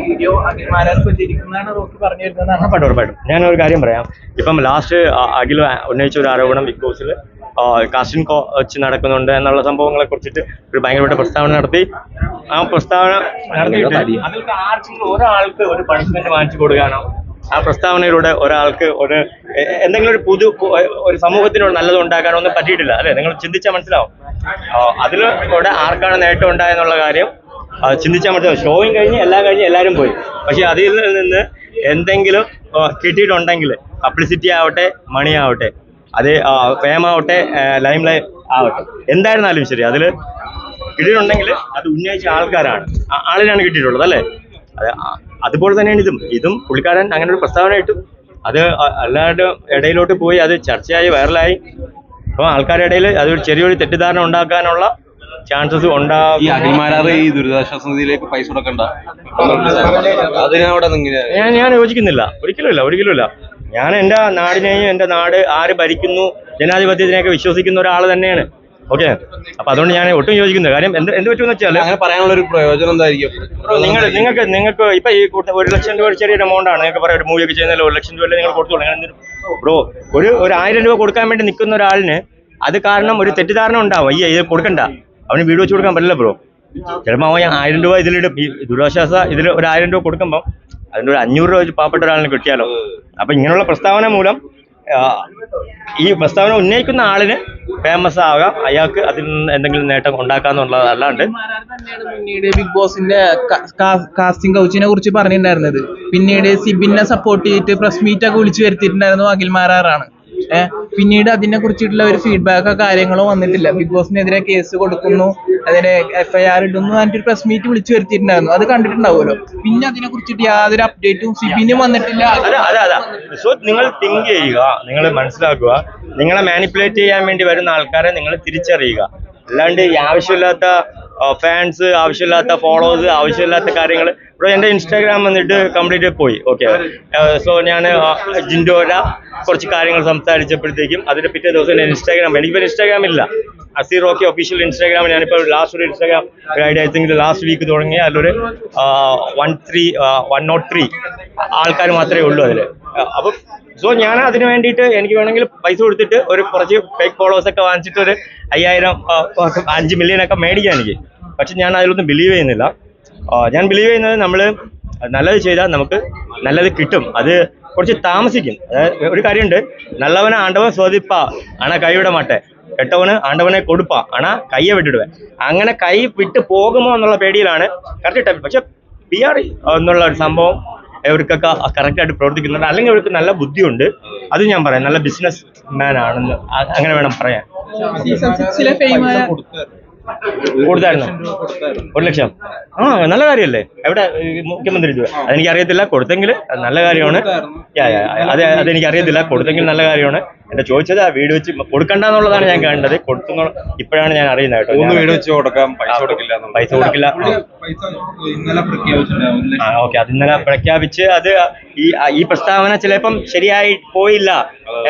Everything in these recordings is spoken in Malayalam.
വീഡിയോ അഖിൽമാരാർ പ്രചരിക്കുന്നതാണ് റോക്കി പറഞ്ഞു വരുന്നതാണ് ഉറപ്പായിട്ടും ഉറപ്പായിട്ടും ഞാൻ ഒരു കാര്യം പറയാം. ഇപ്പം ലാസ്റ്റ് അഖിൽ ഉന്നയിച്ച ഒരു ആരോപണം ബിഗ് ബോസിൽ കാസ്റ്റിംഗ് കോച്ച് നടക്കുന്നുണ്ട് എന്നുള്ള സംഭവങ്ങളെ കുറിച്ചിട്ട് ഒരു ഭയങ്കരമായിട്ട് പ്രസ്താവന നടത്തി. ആ പ്രസ്താവന നടത്തിയിട്ട് അതിൽ ആർക്കെങ്കിലും ഒരാൾക്ക് ഒരു പണിഷ്മെന്റ് വാങ്ങിച്ചു കൊടുക്കാനോ? ആ പ്രസ്താവനയിലൂടെ ഒരാൾക്ക് ഒരു എന്തെങ്കിലും ഒരു പുതു ഒരു സമൂഹത്തിനോട് നല്ലത് ഉണ്ടാക്കാനോ ഒന്നും പറ്റിയിട്ടില്ല. അല്ലെ? നിങ്ങൾ ചിന്തിച്ചാൽ മനസ്സിലാവും. അതിലൂടെ ആർക്കാണ് നേട്ടം ഉണ്ടായെന്നുള്ള കാര്യം ചിന്തിച്ചാൽ മനസ്സിലാവും ഷോയും കഴിഞ്ഞ് എല്ലാം കഴിഞ്ഞ് എല്ലാവരും പോയി. പക്ഷെ അതിൽ നിന്ന് എന്തെങ്കിലും കിട്ടിയിട്ടുണ്ടെങ്കിൽ പബ്ലിസിറ്റി ആവട്ടെ മണി ആവട്ടെ അത് ഫേം ആവട്ടെ ലൈം ലൈ ആവട്ടെ. എന്തായിരുന്നാലും ശരി അതിൽ കിട്ടിയിട്ടുണ്ടെങ്കിൽ അത് ഉന്നയിച്ച ആൾക്കാരാണ്. ആളിനാണ് കിട്ടിയിട്ടുള്ളത് അല്ലേ? അത് അതുപോലെ തന്നെയാണ് ഇതും. ഇതും പുള്ളിക്കാരൻ അങ്ങനെ ഒരു പ്രസ്താവന ഇട്ടു അത് എല്ലാവരുടെ ഇടയിലോട്ട് പോയി അത് ചർച്ചയായി വൈറലായി അപ്പോൾ ആൾക്കാരുടെ ഇടയിൽ അതൊരു ചെറിയൊരു തെറ്റിദ്ധാരണ ഉണ്ടാക്കാനുള്ള ചാൻസസ് ഈ ഉണ്ടാകും അഖിൽമാരാറ് ഈ ദുരിതാശ്വാസ നിധിയിലേക്ക് പൈസ കൊടുക്കണ്ട. അതിനവിടെ ഞാൻ ഞാൻ യോജിക്കുന്നില്ല. ഒരിക്കലും ഇല്ല ഒരിക്കലും ഇല്ല ഞാൻ എന്റെ നാടിനെയും എന്റെ നാട് ആര് ഭരിക്കുന്നു ജനാധിപത്യത്തിനെയൊക്കെ വിശ്വസിക്കുന്ന ഒരാൾ തന്നെയാണ്. ഓക്കെ? അപ്പൊ അതുകൊണ്ട് ഞാൻ ഒട്ടും യോജിക്കുന്നത് കാര്യം എന്ത് എന്ത് പറ്റുമെന്ന് വെച്ചാൽ അങ്ങനെ പറയാനുള്ള ഒരു പ്രയോജനം എന്തായിരിക്കും? നിങ്ങൾ നിങ്ങൾക്ക് നിങ്ങൾക്ക് ഇപ്പൊ ഈ കൂട്ട ഒരു ലക്ഷം രൂപ ഒരു ചെറിയൊരു എമൗണ്ട് ആണ്. നിങ്ങൾക്ക് പറയാം ഒരു മൂവി ഒക്കെ ചെയ്യുന്നതിൽ ഒരു ലക്ഷം രൂപ നിങ്ങൾ കൊടുത്തോളൂ നിങ്ങൾ ബ്രോ ഒരു ഒരു ആയിരം രൂപ കൊടുക്കാൻ വേണ്ടി നിൽക്കുന്ന ഒരാളിന് അത് കാരണം ഒരു തെറ്റിദ്ധാരണ ഉണ്ടാവും. അയ്യ ഇത് കൊടുക്കണ്ട. അവന് വീട് വെച്ച് കൊടുക്കാൻ പറ്റില്ല ബ്രോ. ചിലപ്പോൾ അവൻ ആയിരം രൂപ ഇതിലിടും. ഈ ദുരാശ്വാസ ഇതിൽ ഒരു ആയിരം രൂപ കൊടുക്കുമ്പോൾ അതിന്റെ ഒരു അഞ്ഞൂറ് രൂപ വെച്ച് പാവപ്പെട്ട ഒരാളിന് കിട്ടിയാലോ. അപ്പൊ ഇങ്ങനെയുള്ള പ്രസ്താവന മൂലം ഈ പ്രസ്താവന ഉന്നയിക്കുന്ന ആളിന് ഫേമസ് ആകാം. അയാൾക്ക് അതിൽ നിന്ന് എന്തെങ്കിലും നേട്ടം ഉണ്ടാക്കാന്നുള്ളത് അല്ലാണ്ട് അഖിൽമാരാർ തന്നെയാണ് പിന്നീട് ബിഗ് ബോസിന്റെ കാസ്റ്റിംഗ് കൗച്ചിനെ കുറിച്ച് പറഞ്ഞിട്ടുണ്ടായിരുന്നത്. പിന്നീട് സിബിനെ സപ്പോർട്ട് ചെയ്തിട്ട് പ്രസ് മീറ്റ് ഒക്കെ വിളിച്ചു വരുത്തിയിട്ടുണ്ടായിരുന്നു അഖിൽമാരാറാണ് ഏഹ് പിന്നീട് അതിനെ കുറിച്ചിട്ടുള്ള ഒരു ഫീഡ്ബാക്കോ കാര്യങ്ങളോ വന്നിട്ടില്ല. ബിഗ് ബോസിനെതിരെ കേസ് കൊടുക്കുന്നു അതിനെ എഫ്ഐആർ ഇടുന്നു പറഞ്ഞിട്ട് പ്രസ് മീറ്റ് വിളിച്ചു വരുത്തിയിട്ടുണ്ടായിരുന്നു. അത് കണ്ടിട്ടുണ്ടാവുമല്ലോ. പിന്നെ അതിനെ കുറിച്ചിട്ട് യാതൊരു അപ്ഡേറ്റും സിബിനും വന്നിട്ടില്ല. സോ നിങ്ങൾ തിങ്ക് ചെയ്യുക നിങ്ങൾ മനസ്സിലാക്കുക. നിങ്ങളെ മാനിപ്പുലേറ്റ് ചെയ്യാൻ വേണ്ടി വരുന്ന ആൾക്കാരെ നിങ്ങൾ തിരിച്ചറിയുക. അല്ലാണ്ട് ആവശ്യമില്ലാത്ത ഫാൻസ് ആവശ്യമില്ലാത്ത ഫോളോവേഴ്സ് ആവശ്യമില്ലാത്ത കാര്യങ്ങൾ ഇപ്പോൾ എന്റെ ഇൻസ്റ്റാഗ്രാം വന്നിട്ട് കംപ്ലീറ്റ് പോയി. ഓക്കെ സോ ഞാൻ ജിൻഡോര കുറച്ച് കാര്യങ്ങൾ സംസാരിച്ചപ്പോഴത്തേക്കും അതിന്റെ പിറ്റേ ദിവസം എന്റെ ഇൻസ്റ്റാഗ്രാം എനിക്കിപ്പോൾ ഇൻസ്റ്റാഗ്രാം ഇല്ല. അസീർ റോക്കി ഒഫീഷ്യൽ ഇൻസ്റ്റാഗ്രാം ഞാനിപ്പോൾ ലാസ്റ്റ് ഒരു Instagram idea I think last week തുടങ്ങി. അതിലൊരു one three one not three ആൾക്കാർ മാത്രമേ ഉള്ളൂ അതിൽ അപ്പം സോ ഞാൻ അതിന് വേണ്ടിയിട്ട് എനിക്ക് വേണമെങ്കിൽ പൈസ കൊടുത്തിട്ട് ഒരു കുറച്ച് ഫേക്ക് ഫോളോവേഴ്സ് ഒക്കെ വാങ്ങിച്ചിട്ട് ഒരു അയ്യായിരം അഞ്ച് മില്യൺ ഒക്കെ മേടിക്കാം എനിക്ക്. പക്ഷെ ഞാൻ അതിലൊന്നും ബിലീവ് ചെയ്യുന്നില്ല. ഞാൻ ബിലീവ് ചെയ്യുന്നത് നമ്മൾ നല്ലത് ചെയ്താൽ നമുക്ക് നല്ലത് കിട്ടും. അത് കുറച്ച് താമസിക്കും. അതായത് ഒരു കാര്യമുണ്ട്. നല്ലവനെ ആണ്ടവൻ സ്വതിപ്പ ആണ കൈവിട മാട്ടെ. കെട്ടവന് ആണ്ടവനെ കൊടുപ്പ ആണ കയ്യെ വിട്ടിടുവേ. അങ്ങനെ കൈ വിട്ട് പോകുമോ എന്നുള്ള പേടിയിലാണ് കറക്റ്റ് ടൈം പക്ഷെ പി ആർ എന്നുള്ള ഒരു സംഭവം ഇവർക്കൊക്കെ കറക്റ്റായിട്ട് പ്രവർത്തിക്കുന്നുണ്ട്. അല്ലെങ്കിൽ ഇവർക്ക് നല്ല ബുദ്ധിയുണ്ട്. അത് ഞാൻ പറയാം. നല്ല ബിസിനസ് മാൻ ആണെന്ന്. അങ്ങനെ വേണം പറയാൻ. കൊടുത്തായിരുന്നു? ഒരു ലക്ഷം. ആ നല്ല കാര്യമല്ലേ? എവിടെ മുഖ്യമന്ത്രി അതെനിക്ക് അറിയത്തില്ല കൊടുത്തെങ്കിൽ നല്ല കാര്യമാണ്. അത് അതെനിക്ക് അറിയത്തില്ല കൊടുത്തെങ്കിൽ നല്ല കാര്യമാണ്. എന്റെ ചോദിച്ചത് ആ വീട് വെച്ച് കൊടുക്കണ്ട എന്നുള്ളതാണ് ഞാൻ കണ്ടത്. കൊടുത്തു ഇപ്പോഴാണ് ഞാൻ അറിയുന്നത് കേട്ടോ. മൂന്ന് വീട് വെച്ച് കൊടുക്കാം പൈസ കൊടുക്കില്ല. പൈസ കൊടുക്കില്ല. ഓക്കെ അത് ഇന്നലെ പ്രഖ്യാപിച്ച് അത് ഈ ഈ പ്രസ്താവന ചിലപ്പം ശരിയായി പോയില്ല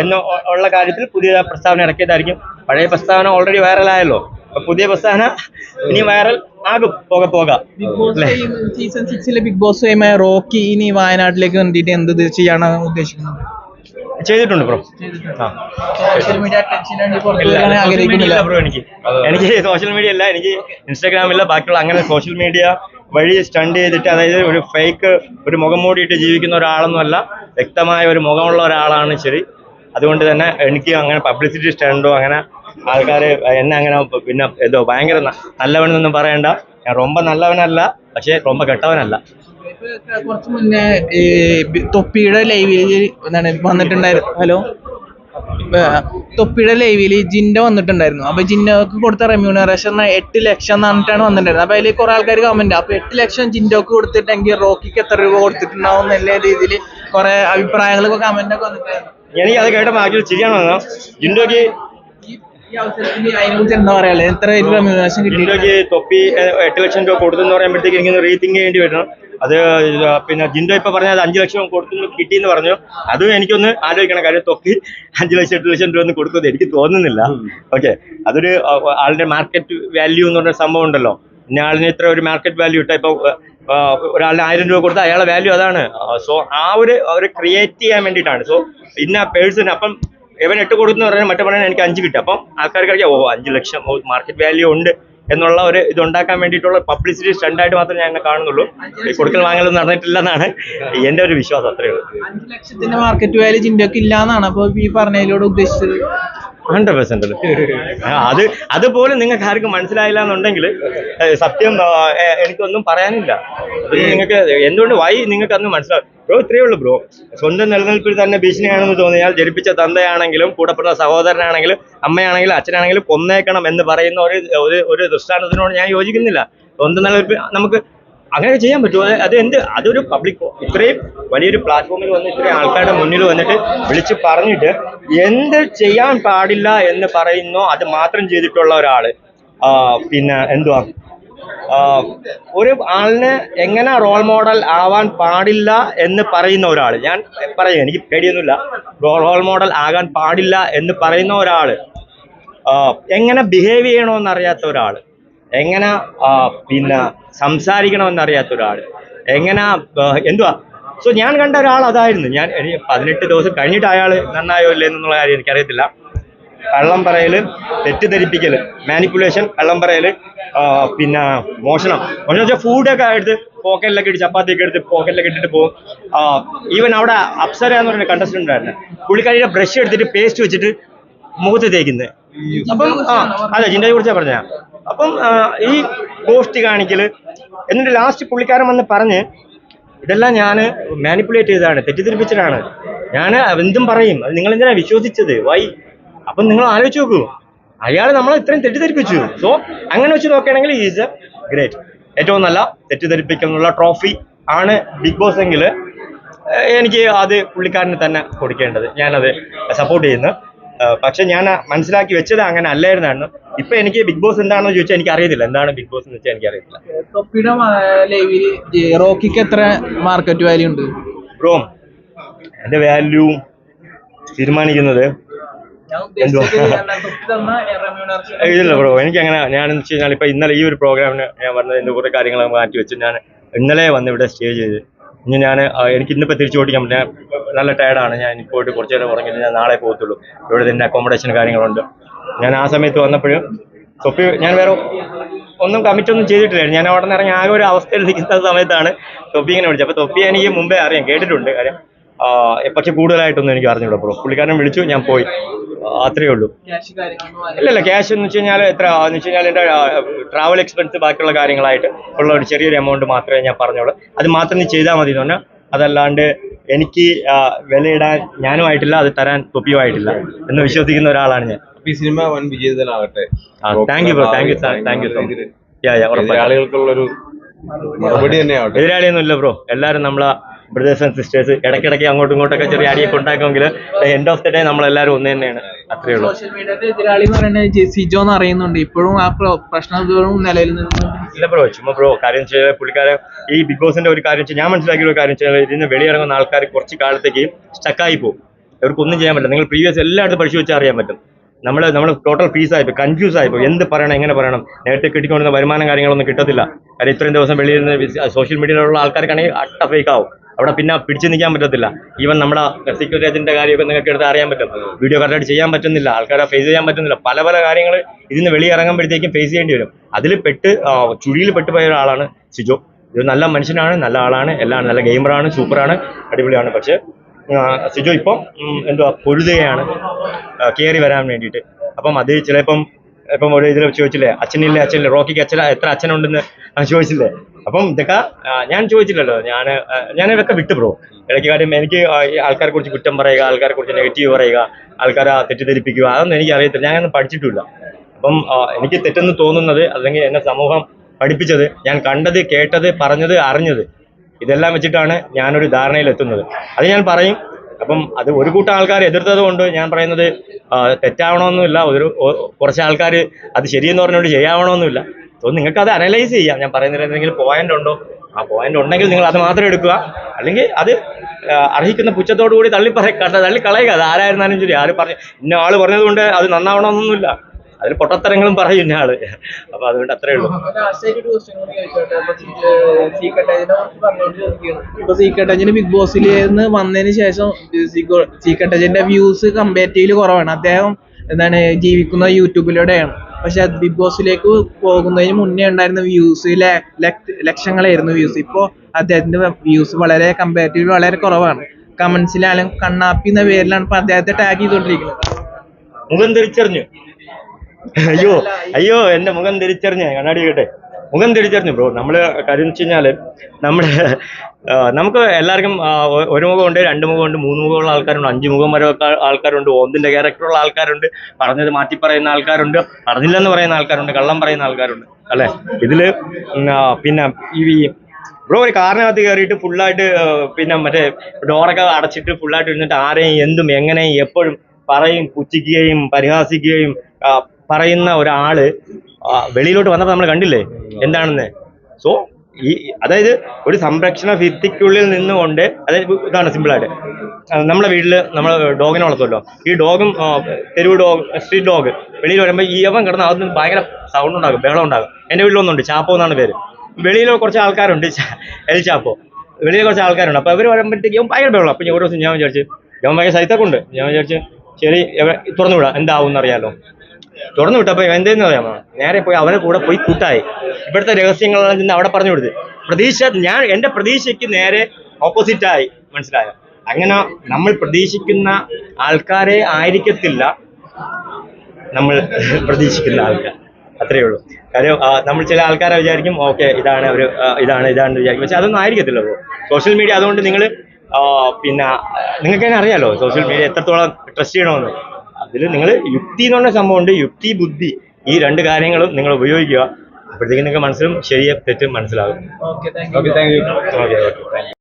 എന്ന് ഉള്ള കാര്യത്തിൽ പുതിയ പ്രസ്താവന ഇറക്കിയതായിരിക്കും. പഴയ പ്രസ്താവന ഓൾറെഡി വൈറലായല്ലോ പുതിയ പ്രസ്ഥാന ഇനി വൈറൽ ആകും. പോക പോക. ബിഗ് ബോസ് അല്ലേ? സീസൺ സിക്സിലെ ബിഗ് ബോസ് ഫെയിമായ റോക്കി ഇനി വയനാട്ടിലേക്ക് വേണ്ടിയിട്ട് എന്ത് ചെയ്യാണ് ഉദ്ദേശിക്കുന്നത്? ചെയ്തിട്ടുണ്ട് ബ്രോ എനിക്ക്. എനിക്ക് സോഷ്യൽ മീഡിയ അല്ല എനിക്ക് ഇൻസ്റ്റാഗ്രാമില്ല ബാക്കിയുള്ള അങ്ങനെ സോഷ്യൽ മീഡിയ വഴി സ്റ്റണ്ട് ചെയ്തിട്ട് അതായത് ഒരു ഫേക്ക് ഒരു മുഖം മൂടിയിട്ട് ജീവിക്കുന്ന ഒരാളൊന്നുമല്ല വ്യക്തമായ ഒരു മുഖമുള്ള ഒരാളാണ് ശരി. അതുകൊണ്ട് തന്നെ എനിക്ക് അങ്ങനെ പബ്ലിസിറ്റി സ്റ്റണ്ടോ അങ്ങനെ ആൾക്കാർ എന്നെ അങ്ങനെ പിന്നെ എന്തോ ഭയങ്കര ന- നല്ലവനെന്നൊന്നും പറയണ്ട ഞാൻ ரொம்ப നല്ലവനല്ല പക്ഷേ ரொம்ப കെട്ടവനല്ല ഇപ്പൊ കുറച്ച് മുന്നേ ഈ ബി- തൊപ്പിയുടെ ലൈവിൽ എന്താണ് വന്നിട്ടുണ്ടായിരുന്നു ഹലോ തൊപ്പിയുടെ ലൈവിൽ ജിൻഡോ വന്നിട്ടുണ്ടായിരുന്നു അപ്പൊ ജിൻഡോക്ക് കൊടുത്ത റെമ്യൂണറേഷൻ എട്ട് ലക്ഷം എന്ന് പറഞ്ഞിട്ടാണ് വന്നിട്ടുണ്ടായിരുന്നത് അപ്പൊ അതിൽ കുറെ ആൾക്കാർ കമന്റ് അപ്പൊ എട്ട് ലക്ഷം ജിൻഡോക്ക് കൊടുത്തിട്ടെങ്കിൽ റോക്കിക്ക് എത്ര രൂപ കൊടുത്തിട്ടുണ്ടാവും എന്നുള്ള രീതിയിൽ കുറെ അഭിപ്രായങ്ങളൊക്കെ കമന്റ് ഒക്കെ വന്നിട്ടുണ്ടായിരുന്നു എനിക്ക് അത് കേട്ടപ്പോൾ ആക്ച്വലി ചിരിയാണ് വന്നത് ജിൻഡോക്ക് തൊപ്പി എട്ട് ലക്ഷം രൂപ കൊടുത്തെന്ന് പറയുമ്പോഴത്തേക്ക് എനിക്ക് റീതിങ്ക് ചെയ്യേണ്ടി വരണം അത് പിന്നെ ജിൻഡോ ഇപ്പൊ പറഞ്ഞത് അഞ്ചു ലക്ഷം കൊടുത്തു കിട്ടിയെന്ന് പറഞ്ഞു. അതും എനിക്കൊന്ന് ആലോചിക്കണം. കാര്യം തൊപ്പി അഞ്ചു ലക്ഷം എട്ട് ലക്ഷം രൂപ ഒന്നും കൊടുക്കുമെന്ന് എനിക്ക് തോന്നുന്നില്ല. ഓക്കെ. അതൊരു ആളുടെ മാർക്കറ്റ് വാല്യൂ എന്ന് പറഞ്ഞ സംഭവം ഉണ്ടല്ലോ. ഇന്ന ആളിന് ഇത്ര ഒരു മാർക്കറ്റ് വാല്യൂ ഇട്ട ഇപ്പൊ ഒരാളിന് ആയിരം രൂപ കൊടുത്താൽ അയാളെ വാല്യൂ അതാണ്. സോ ആ ഒരു ഒരു ക്രിയേറ്റ് ചെയ്യാൻ വേണ്ടിയിട്ടാണ്. സോ ഇന്ന പേഴ്സൺ അപ്പം ഇവൻ എട്ട് കൊടുക്കുന്ന പറഞ്ഞാൽ മറ്റേ പറഞ്ഞാൽ എനിക്ക് അഞ്ച് കിട്ടും. അപ്പം ആൾക്കാർക്ക് ഓ അഞ്ച് ലക്ഷം മാർക്കറ്റ് വാല്യൂ ഉണ്ട് എന്നുള്ള ഒരു ഇത് ഉണ്ടാക്കാൻ വേണ്ടിയിട്ടുള്ള പബ്ലിസിറ്റി സ്റ്റണ്ടായിട്ട് മാത്രമേ ഞാൻ കാണുന്നുള്ളൂ. ഈ കൊടുക്കൽ വാങ്ങലൊന്നും നടന്നിട്ടില്ല എന്നാണ് എന്റെ ഒരു വിശ്വാസം അത്രയേ ഉള്ളൂ. അഞ്ച് ലക്ഷത്തിന്റെ മാർക്കറ്റ് വാല്യൂ ജിൻഡോക്ക് ഇല്ലാന്നാണ് അപ്പൊ ഈ പറഞ്ഞതിലൂടെ ഉദ്ദേശിച്ചത്? ഹൺഡ്രഡ് പെർസെന്റ് അത് അതുപോലെ നിങ്ങൾക്ക് ആർക്കും മനസ്സിലായില്ല എന്നുണ്ടെങ്കിൽ സത്യം എനിക്കൊന്നും പറയാനില്ല. അത് നിങ്ങൾക്ക് എന്തുകൊണ്ട് വൈ നിങ്ങൾക്ക് അന്ന് മനസ്സിലാവും ബ്രോ ഇത്രയേ ഉള്ളൂ ബ്രോ. സ്വന്തം നിലനിൽപ്പിൽ തന്നെ ഭീഷണിയാണെന്ന് തോന്നിയാൽ ജനിപ്പിച്ച തന്തയാണെങ്കിലും കൂടപ്പെട്ട സഹോദരനാണെങ്കിലും അമ്മയാണെങ്കിലും അച്ഛനാണെങ്കിലും കൊന്നേക്കണം എന്ന് പറയുന്ന ഒരു ഒരു ഒരു ദൃഷ്ടാന്തത്തിനോട് ഞാൻ യോജിക്കുന്നില്ല. സ്വന്തം നിലനിൽപ്പിൽ നമുക്ക് അങ്ങനെ ചെയ്യാൻ പറ്റുമോ? അത് എന്ത്? അതൊരു പബ്ലിക് ഇത്രയും വലിയൊരു പ്ലാറ്റ്ഫോമിൽ വന്ന് ഇത്രയും ആൾക്കാരുടെ മുന്നിൽ വന്നിട്ട് വിളിച്ച് പറഞ്ഞിട്ട് എന്ത് ചെയ്യാൻ പാടില്ല എന്ന് പറയുന്നോ അത് മാത്രം ചെയ്തിട്ടുള്ള ഒരാൾ പിന്നെ എന്തുവാ? ഒരു ആളിന് എങ്ങനെ റോൾ മോഡൽ ആവാൻ പാടില്ല എന്ന് പറയുന്ന ഒരാൾ ഞാൻ പറയാം എനിക്ക് പേടിയൊന്നുമില്ല. റോൾ മോഡൽ ആകാൻ പാടില്ല എന്ന് പറയുന്ന ഒരാൾ എങ്ങനെ ബിഹേവ് ചെയ്യണമെന്ന് അറിയാത്ത ഒരാൾ എങ്ങനെ പിന്നെ സംസാരിക്കണമെന്ന് അറിയാത്ത ഒരാൾ എങ്ങനെ എന്തുവാ? സോ ഞാൻ കണ്ട ഒരാൾ അതായിരുന്നു. ഞാൻ പതിനെട്ട് ദിവസം കഴിഞ്ഞിട്ട് അയാൾ നന്നായോ ഇല്ലേ എന്നുള്ള കാര്യം എനിക്കറിയത്തില്ല. കള്ളം പറയൽ തെറ്റിദ്ധരിപ്പിക്കൽ മാനിപ്പുലേഷൻ കള്ളം പറയൽ പിന്നെ മോഷണം. മോഷണം വെച്ചാൽ ഫുഡൊക്കെ എടുത്ത് പോക്കറ്റിലൊക്കെ ഇട്ട് ചപ്പാത്തിയൊക്കെ എടുത്ത് പോക്കറ്റിലൊക്കെ ഇട്ടിട്ട് പോകും. ഈവൻ അവിടെ അപ്സര എന്ന് പറയുന്ന കണ്ടസ്റ്റന്റ് ഉണ്ടായിരുന്നു. പുള്ളിക്കാരിയുടെ ബ്രഷ് എടുത്തിട്ട് പേസ്റ്റ് വെച്ചിട്ട് മുഖത്ത് തേക്കുന്നത്. അപ്പം ആ അതെ ജിൻഡയെ കുറിച്ചാണ് പറഞ്ഞ അപ്പം ഈ ഗോഷ്ടി കാണിക്കൽ എന്നിട്ട് ലാസ്റ്റ് പുള്ളിക്കാരൻ വന്ന് പറഞ്ഞ് ഇതെല്ലാം ഞാൻ മാനിപ്പുലേറ്റ് ചെയ്തതാണ് തെറ്റിദ്ധരിപ്പിച്ചതാണ്. ഞാൻ എന്തും പറയും. അത് നിങ്ങൾ എന്തിനാണ് വിശ്വസിച്ചത്? വൈ അപ്പം നിങ്ങൾ ആലോചിച്ച് നോക്കൂ. അയാൾ നമ്മളെ ഇത്രയും തെറ്റിദ്ധരിപ്പിച്ചു. സോ അങ്ങനെ വെച്ച് നോക്കുകയാണെങ്കിൽ ഈസ് എ ഗ്രേറ്റ് ഏറ്റവും നല്ല തെറ്റിദ്ധരിപ്പിക്കുന്നുള്ള ട്രോഫി ആണ് ബിഗ് ബോസ് എങ്കിൽ എനിക്ക് അത് പുള്ളിക്കാരന് തന്നെ കൊടുക്കേണ്ടത്. ഞാനത് സപ്പോർട്ട് ചെയ്യുന്നു. പക്ഷെ ഞാൻ മനസ്സിലാക്കി വെച്ചത് അങ്ങനെ അല്ലായിരുന്നാണ് ഇപ്പൊ എനിക്ക് ബിഗ് ബോസ് എന്താണെന്ന് ചോദിച്ചാൽ എനിക്ക് അറിയത്തില്ല. എന്താണ് ബിഗ് ബോസ് എന്ന് വെച്ചാൽ എനിക്ക് അറിയത്തില്ല. റോക്കിക്ക് എത്ര മാർക്കറ്റ് വാല്യൂ ഉണ്ട്? ബ്രോ എന്റെ വാല്യൂ തീരുമാനിക്കുന്നത് ഇല്ല ബ്രോ എനിക്ക് അങ്ങനെ ഞാൻ വെച്ച് കഴിഞ്ഞാൽ ഇപ്പൊ ഇന്നലെ ഈ ഒരു പ്രോഗ്രാമിന് ഞാൻ പറഞ്ഞത് എന്റെ കുറെ കാര്യങ്ങൾ മാറ്റി വെച്ച് ഞാൻ ഇന്നലെ വന്ന് ഇവിടെ സ്റ്റേ ചെയ്ത്. ഇനി ഞാൻ എനിക്ക് ഇന്നിപ്പോ തിരിച്ചു ഓടിക്കാൻ പറ്റില്ല. നല്ല ടയർഡാണ് ഞാൻ ഇനി പോയിട്ട് കുറച്ച് നേരം ഉറങ്ങിയിട്ട് ഞാൻ നാളെ പോകത്തുള്ളൂ. ഇവിടെ തന്നെ അക്കോമഡേഷൻ കാര്യങ്ങളുണ്ട്. ഞാൻ ആ സമയത്ത് വന്നപ്പോഴും തൊപ്പി ഞാൻ വേറെ ഒന്നും കമ്മിറ്റ് ഒന്നും ചെയ്തിട്ടില്ലായിരുന്നു. ഞാൻ അവിടെ നിന്ന് ഇറങ്ങി ആകെ ഒരു അവസ്ഥയിൽ നിൽക്കുന്ന സമയത്താണ് തൊപ്പി ഇങ്ങനെ വിളിച്ചത്. അപ്പോൾ തൊപ്പി എനിക്ക് മുമ്പേ അറിയാം കേട്ടിട്ടുണ്ട് കാര്യം. പക്ഷെ കൂടുതലായിട്ടൊന്നും എനിക്ക് അറിഞ്ഞൂടാ ബ്രോ പുള്ളിക്കാരൻ വിളിച്ചു ഞാൻ പോയി. അത്രേ അത്രയേ ഉള്ളൂ. ഇല്ല ഇല്ല ക്യാഷ് എന്ന് വെച്ച് കഴിഞ്ഞാൽ എത്ര എന്ന് വെച്ച് കഴിഞ്ഞാൽ എന്റെ ട്രാവൽ എക്സ്പെൻസ് ബാക്കിയുള്ള കാര്യങ്ങളായിട്ട് ഉള്ള ഒരു ചെറിയൊരു എമൗണ്ട് മാത്രമേ ഞാൻ പറഞ്ഞോളൂ. അത് മാത്രം നീ ചെയ്താൽ മതി എന്ന് പറഞ്ഞാൽ അതല്ലാണ്ട് എനിക്ക് വിലയിടാൻ ഞാനുമായിട്ടില്ല അത് തരാൻ തൊപ്പിയുമായിട്ടില്ല എന്ന് വിശ്വസിക്കുന്ന ഒരാളാണ് ഞാൻ. ഈ സിനിമ വൻ വിജയിതനാകട്ടെ thank you bro thank you thank you so much yeah yeah ഉറപ്പായിട്ടും. ആളുകൾക്കുള്ളൊരു മറുപടി തന്നെ എതിരാളിയൊന്നുമില്ല ബ്രോ എല്ലാവരും നമ്മളെ ബ്രദേഴ്സ് ആൻഡ് സിസ്റ്റേഴ്സ് ഇടയ്ക്കിടയ്ക്ക് അങ്ങോട്ടും ഇങ്ങോട്ടൊക്കെ ചെറിയ അടിയൊക്കെ ഉണ്ടാക്കുമെങ്കിൽ എൻഡ് ഓഫ് ദി ഡേ നമ്മളെല്ലാവരും ഒന്ന് തന്നെയാണ്. അത്രേ ഉള്ളൂ. സോഷ്യൽ മീഡിയയുടെ എതിരാളി എന്ന് പറയുന്നത് ജെ- സിജോ എന്ന് അറിയുന്നുണ്ട്. ഇപ്പോഴും ആ പ്ര- പ്രശ്നം ഇപ്പോഴും നിലയിൽ ഇല്ല ബ്രോ ചുമ്മാ ബ്രോ കാര്യം വെച്ചാൽ പുള്ളിക്കാരൻ ഈ ബിഗ് ബോസിന്റെ ഒരു കാര്യം ഞാൻ മനസ്സിലാക്കിയ ഒരു കാര്യം വെച്ചാൽ ഇതിന് വെളിയിറങ്ങുന്ന ആൾക്കാർ കുറച്ച് കാലത്തേക്ക് സ്റ്റക്കായി പോകും. ഇവർക്കൊന്നും ചെയ്യാൻ പറ്റില്ല. നിങ്ങൾ പ്രീവിയസ് എല്ലായിടത്തും പരിശോധിച്ചാൽ അറിയാൻ പറ്റും. നമ്മൾ നമ്മൾ ടോട്ടൽ ഫീസ് ആയിപ്പോ കൺഫ്യൂസ് ആയിപ്പോ എന്ത് പറയണം എങ്ങനെ പറയണം? നേരത്തെ കിട്ടിക്കൊണ്ടിരുന്ന വരുമാനം കാര്യങ്ങളൊന്നും കിട്ടത്തില്ല. കാര്യം ഇത്രയും ദിവസം വെളിയിൽ നിന്ന് സോഷ്യൽ മീഡിയയിലുള്ള ആൾക്കാർക്കാണെങ്കിൽ അട്ട ഫേക്ക് ആവും. അവിടെ പിന്നെ പിടിച്ചു നിൽക്കാൻ പറ്റത്തില്ല. ഈവൻ നമ്മുടെ സെക്യൂരിറ്റി ഏജന്റിന്റെ കാര്യമൊക്കെ നിങ്ങൾക്ക് എടുത്ത് അറിയാൻ പറ്റും. വീഡിയോ കറക്റ്റ് ചെയ്യാൻ പറ്റുന്നില്ല. ആൾക്കാരെ ഫേസ് ചെയ്യാൻ പറ്റുന്നില്ല. പല പല കാര്യങ്ങൾ ഇതിന് വെളിയിറങ്ങുമ്പോഴത്തേക്കും ഫേസ് ചെയ്യേണ്ടി വരും. അതിൽ പെട്ട് ചുഴിയിൽ പെട്ടുപോയ ഒരാളാണ് സിജോ. ഇത് നല്ല മനുഷ്യനാണ് നല്ല ആളാണ് എല്ലാം നല്ല ഗെയിമറാണ് സൂപ്പറാണ് അടിപൊളിയാണ്. പക്ഷെ സിജു ഇപ്പം എന്തുവാ പൊഴുതുകയാണ് കയറി വരാൻ വേണ്ടിയിട്ട്. അപ്പം അത് ചിലപ്പം ഇപ്പം ഒരു ഇതിൽ ചോദിച്ചില്ലേ അച്ഛനില്ലേ അച്ഛനില്ലേ റോക്കിക്ക് അച്ഛൻ എത്ര അച്ഛനുണ്ടെന്ന് ചോദിച്ചില്ലേ? അപ്പം ഇതൊക്കെ ഞാൻ ചോദിച്ചില്ലല്ലോ. ഞാൻ ഞാൻ ഇതൊക്കെ വിട്ടു ബ്രോ. ഇടയ്ക്ക് കാര്യം എനിക്ക് ആൾക്കാരെ കുറിച്ച് കുറ്റം പറയുക ആൾക്കാരെ കുറിച്ച് നെഗറ്റീവ് പറയുക ആൾക്കാരെ തെറ്റിദ്ധരിപ്പിക്കുക അതൊന്നും എനിക്ക് അറിയത്തില്ല. ഞാൻ ഞാനൊന്നും പഠിച്ചിട്ടില്ല. അപ്പം എനിക്ക് തെറ്റെന്ന് തോന്നുന്നത് അല്ലെങ്കിൽ എന്നെ സമൂഹം പഠിപ്പിച്ചത് ഞാൻ കണ്ടത് കേട്ടത് പറഞ്ഞത് അറിഞ്ഞത് ഇതെല്ലാം വെച്ചിട്ടാണ് ഞാനൊരു ധാരണയിൽ എത്തുന്നത് അത് ഞാൻ പറയും. അപ്പം അത് ഒരു കൂട്ടം ആൾക്കാർ എതിർത്തത് കൊണ്ട് ഞാൻ പറയുന്നത് തെറ്റാവണമെന്നില്ല. ഒരു കുറച്ച് ആൾക്കാർ അത് ശരിയെന്ന് പറഞ്ഞുകൊണ്ട് ശരിയാവണമെന്നില്ല സോ നിങ്ങൾക്ക് അത് അനലൈസ് ചെയ്യാം. ഞാൻ പറയുന്നതിൽ എന്തെങ്കിലും പോയിന്റ് ഉണ്ടോ? ആ പോയിന്റ് ഉണ്ടെങ്കിൽ നിങ്ങൾ അത് മാത്രം എടുക്കുക. അല്ലെങ്കിൽ അത് അർഹിക്കുന്ന പുച്ഛത്തോടുകൂടി തള്ളി പറ തള്ളി കളയുക അത് ആരായിരുന്നാലും ശരി. ആര് പറഞ്ഞു ഇന്ന ആൾ പറഞ്ഞത് കൊണ്ട് അത് നന്നാവണമെന്നൊന്നുമില്ല. അതിൽ പൊട്ടത്തരങ്ങളും പറയും ഇന്ന ആൾ. അപ്പൊ അതുകൊണ്ട് അത്രേ ഉള്ളൂ. ഇപ്പൊ സീക്രട്ടേജിന് ബിഗ് ബോസിൽ നിന്ന് വന്നതിന് ശേഷം സീക്രട്ടേജിന്റെ വ്യൂസ് കമ്പാരിറ്റീവ്ലി കുറവാണ്. അദ്ദേഹം എന്താണ് ജീവിക്കുന്ന യൂട്യൂബിലൂടെയാണ്. പക്ഷെ ബിഗ് ബോസിലേക്ക് പോകുന്നതിന് മുന്നേ ഉണ്ടായിരുന്ന വ്യൂസ് ലക്ഷങ്ങളായിരുന്നു വ്യൂസ് ഇപ്പോ അദ്ദേഹത്തിന്റെ വ്യൂസ് വളരെ കമ്പാരിറ്റീവ് വളരെ കുറവാണ്. കമന്റ്സിലായാലും കണ്ണാപ്പി എന്ന പേരിലാണ് ഇപ്പൊ അദ്ദേഹത്തെ ടാഗ് ചെയ്തുകൊണ്ടിരിക്കുന്നത്. മുഖം തിരിച്ചറിഞ്ഞു അയ്യോ അയ്യോ എന്റെ മുഖം തിരിച്ചറിഞ്ഞ കണ്ണാടി കേട്ടെ മുഖം തിരിച്ചറിഞ്ഞു ബ്രോ. നമ്മൾ കാര്യം വെച്ച് കഴിഞ്ഞാൽ നമ്മുടെ നമുക്ക് എല്ലാവർക്കും ഒരു മുഖമുണ്ട് രണ്ട് മുഖമുണ്ട് മൂന്ന് മുഖമുള്ള ആൾക്കാരുണ്ട് അഞ്ച് മുഖം വരെ ആൾക്കാരുണ്ട് ഓന്തിന്റെ ക്യാരക്ടറുള്ള ആൾക്കാരുണ്ട് പറഞ്ഞത് മാറ്റി പറയുന്ന ആൾക്കാരുണ്ട് പറഞ്ഞില്ലെന്ന് പറയുന്ന ആൾക്കാരുണ്ട് കള്ളം പറയുന്ന ആൾക്കാരുണ്ട് അല്ലെ? ഇതിൽ പിന്നെ ഈ ബ്രോ ഒരു കാറിനകത്ത് കയറിയിട്ട് ഫുള്ളായിട്ട് പിന്നെ മറ്റേ ഡോറൊക്കെ അടച്ചിട്ട് ഫുള്ളായിട്ട് ഇരുന്നിട്ട് ആരെയും എന്തും എങ്ങനെയും എപ്പോഴും പറയും പുച്ഛിക്കുകയും പരിഹാസിക്കുകയും പറയുന്ന ഒരാൾ വെളിയിലോട്ട് വന്നപ്പോൾ നമ്മൾ കണ്ടില്ലേ? എന്താണെന്ന്? സോ ഈ അതായത് ഒരു സംരക്ഷണ ഭിത്തിക്കുള്ളിൽ നിന്നുകൊണ്ട് അതായത് ഇതാണ് സിമ്പിളായിട്ട്. നമ്മുടെ വീട്ടിൽ നമ്മൾ ഡോഗിനെ വളർത്തുമല്ലോ. ഈ ഡോഗും തെരുവ് ഡോഗ് സ്ട്രീറ്റ് ഡോഗ് വെളിയിൽ വരുമ്പോൾ ഈ അവൻ കിടന്ന് അതിന് ഭയങ്കര സൗണ്ട് ഉണ്ടാകും ബഹളം ഉണ്ടാകും. എന്റെ വീട്ടിലൊന്നുണ്ട് ചാപ്പോ എന്നാണ് പേര്. വെളിയിൽ കുറച്ച് ആൾക്കാരുണ്ട് എൽ ചാപ്പോ. വെളിയിൽ കുറച്ച് ആൾക്കാരുണ്ട്. അപ്പോൾ അവർ വരുമ്പോഴത്തേക്ക് ഇവൻ ഭയങ്കര ബഹളം. അപ്പോൾ ഒരു ദിവസം ഞാൻ വിചാരിച്ചു ഇവൻ ഭയങ്കര സൈത്തൊക്കെ ഉണ്ട് ഞാൻ വിചാരിച്ചു ശരി തുറന്നു വിടാം. എന്താവും എന്നറിയാലോ തുറന്നു വിട്ടപ്പോൾ എന്തെന്ന് പറയാമോ നേരെ പോയി അവനെ കൂടെ പോയി കൂട്ടായി. ഇവിടുത്തെ രഹസ്യങ്ങളെല്ലാം ചെന്ന് അവിടെ പറഞ്ഞു കൊടുത്ത്. പ്രതീക്ഷ ഞാൻ എന്റെ പ്രതീക്ഷയ്ക്ക് നേരെ ഓപ്പോസിറ്റായി മനസ്സിലായോ? അങ്ങനെ നമ്മൾ പ്രതീക്ഷിക്കുന്ന ആൾക്കാരെ ആയിരിക്കത്തില്ല നമ്മൾ പ്രതീക്ഷിക്കുന്ന ആൾക്കാർ. അത്രയേ ഉള്ളൂ. കാര്യം നമ്മൾ ചില ആൾക്കാരെ വിചാരിക്കും ഓക്കെ ഇതാണ് ഒരു ഇതാണ് ഇതാണ് വിചാരിക്കും. പക്ഷെ അതൊന്നും ആയിരിക്കത്തില്ല അപ്പോൾ സോഷ്യൽ മീഡിയ അതുകൊണ്ട് നിങ്ങൾ പിന്നെ നിങ്ങൾക്ക് തന്നെ അറിയാലോ? സോഷ്യൽ മീഡിയ എത്രത്തോളം ട്രസ്റ്റ് ചെയ്യണമെന്ന്. അതിൽ നിങ്ങൾ യുക്തി എന്ന് പറഞ്ഞ സംഭവമുണ്ട്. യുക്തി ബുദ്ധി ഈ രണ്ട് കാര്യങ്ങളും നിങ്ങൾ ഉപയോഗിക്കുക. അപ്പോഴത്തേക്കും നിങ്ങൾക്ക് മനസ്സിലും ശരിയെ തെറ്റും മനസ്സിലാകും. Okay thank you okay